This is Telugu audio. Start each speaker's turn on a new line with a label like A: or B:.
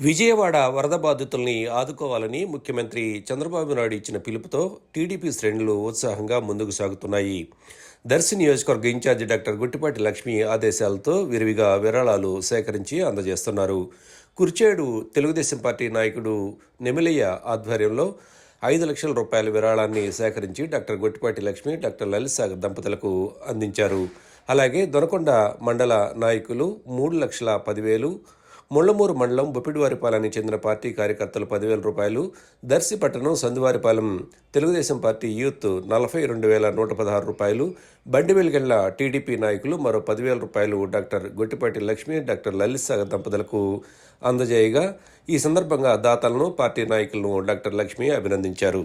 A: Vijayawada వరద బాధితుల్ని ఆదుకోవాలని ముఖ్యమంత్రి చంద్రబాబు నాయుడు ఇచ్చిన పిలుపుతో టీడీపీ శ్రేణులు ఉత్సాహంగా ముందుకు సాగుతున్నాయి. దర్శి నియోజకవర్గ ఇన్ఛార్జి డాక్టర్ గుట్టిపాటి లక్ష్మి ఆదేశాలతో విరివిగా విరాళాలు సేకరించి అందజేస్తున్నారు. కుర్చేడు తెలుగుదేశం పార్టీ నాయకుడు నెమిలయ్య ఆధ్వర్యంలో ఐదు లక్షల రూపాయల విరాళాన్ని సేకరించి డాక్టర్ గొట్టిపాటి లక్ష్మి డాక్టర్ లలితసాగర్ దంపతులకు అందించారు. అలాగే దొనకొండ మండల నాయకులు మూడు లక్షల పదివేలు ముళ్ళమూరు మండలం బొప్పిడివారిపాలెనికి చెందిన పార్టీ కార్యకర్తలు పదివేల రూపాయలు దర్శిపట్టణం సందువారిపాలెం తెలుగుదేశం పార్టీ యూత్ నలభై రెండు వేల నూట పదహారు రూపాయలు బండివెల్గెళ్ళ టీడీపీ నాయకులు మరో పదివేల రూపాయలు డాక్టర్ గొట్టిపాటి లక్ష్మి డాక్టర్ లలిత్ దంపతులకు అందజేయగా ఈ సందర్భంగా దాతలను పార్టీ నాయకులను డాక్టర్ లక్ష్మి అభినందించారు.